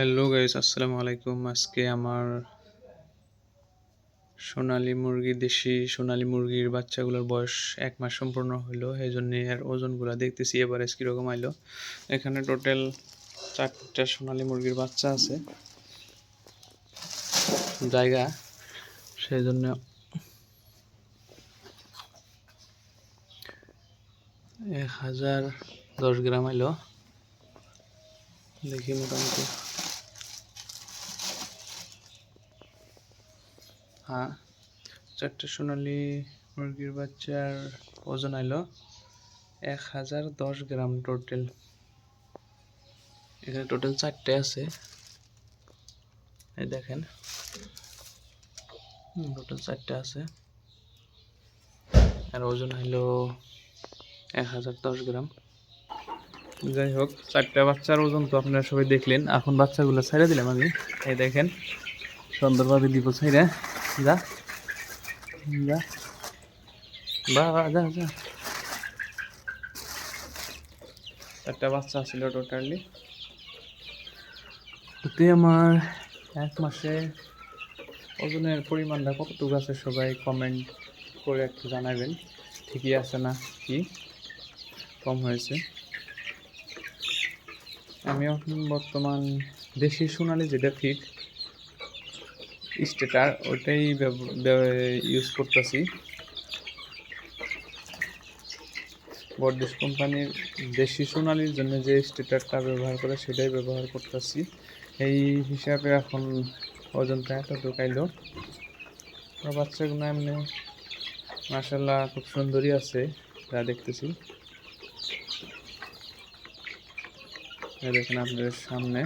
Hello guys আসসালামু আলাইকুম আজকে আমার সোনালী মুরগি, দেশি সোনালী মুরগির বাচ্চাগুলোর বয়স এক মাস সম্পূর্ণ হলো এই জন্য এর ওজনগুলো দেখতেছি এবারে কীরকম আইলো এখানে টোটাল চারটা সোনালী মুরগির বাচ্চা আছে। জায়গা, সেই জন্য এক হাজার দশ গ্রাম আইলো দেখি মোটামুটি। হ্যাঁ। চারটে সোনালি মুরগির বাচ্চার ওজন আইলো এক হাজার দশ গ্রাম টোটাল এখানে টোটাল চারটে আছে। এই দেখেন। টোটাল চারটে আছে। আর ওজন হইল এক হাজার দশ গ্রাম। যাই হোক, চারটা বাচ্চার ওজন তো আপনারা সবাই দেখলেন। এখন বাচ্চাগুলো ছেড়ে দিলাম আমি। এই দেখেন, সুন্দরভাবে দিব ছেড়ে। যা যা বা যা যা চারটা বাচ্চা ছিল টোটালি ওতে আমার এক মাসে ওজনের পরিমাণটা কতটুকু আছে সবাই কমেন্ট করে একটু জানাবেন। ঠিকই আছে না কি? কম হয়েছে। আমি এখন বর্তমান দেশি সোনালি যেটা ফিট স্টেটার ওটাই ইউজ করতেছি। বরদেশ কোম্পানির দেশি সোনালির জন্য যে স্টেটারটা ব্যবহার করে, সেটাই ব্যবহার করতেছি। এই হিসাবে এখন ওজনটা এত ঢুকাইলো বাচ্চাগুলো এমনি মাসাল্লাহ খুব সুন্দরই আছে, যা দেখতেছি। দেখেন আপনাদের সামনে।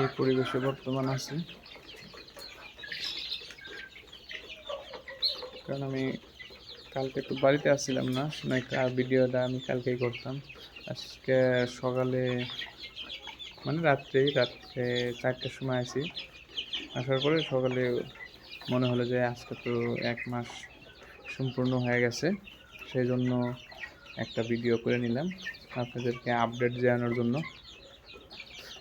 এই পরিবেশে বর্তমান আছে। কারণ আমি কালকে একটু বাড়িতে আসছিলাম না না ভিডিওটা আমি কালকেই করতাম। আজকে সকালে মানে রাত্রেই রাত্রে চারটার সময় আসি আসার পরে সকালে মনে হলো যে আজকে তো এক মাস সম্পূর্ণ হয়ে গেছে, সেই জন্য একটা ভিডিও করে নিলাম। আপনাদেরকে আপডেট জানানোর জন্য।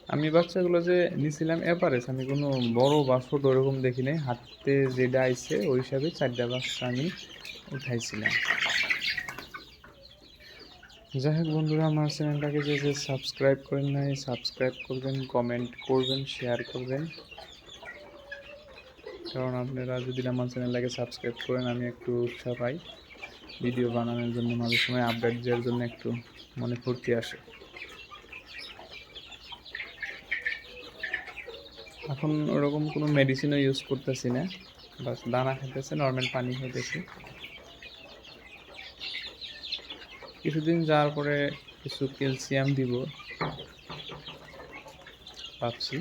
আমি বাচ্চাগুলো যে নিছিলাম এভারেজ আমি কোনো বড় বা ছোট ওরকম দেখি নাই। হাতে যেটা আইছে, ওই হিসাবে চারটা বাচ্চা আমি উঠাইছিলাম। যাই হোক বন্ধুরা, আমার চ্যানেলটাকে যে যে সাবস্ক্রাইব করেন নাই সাবস্ক্রাইব করবেন কমেন্ট করবেন শেয়ার করবেন। কারণ আপনারা যদি আমার চ্যানেলটাকে সাবস্ক্রাইব করেন, আমি একটু উৎসাহ পাই। ভিডিও বানানোর জন্য, মাঝে সময় আপডেট দেওয়ার জন্য একটু মনে ফুর্তি আসে। এখন ওরকম কোনো মেডিসিনও ইউজ করতেছি না। বাস দানা খেতেছে নর্মাল পানি খেতেছি কিছুদিন যাওয়ার পরে কিছু ক্যালসিয়াম দিব। ভাবছি।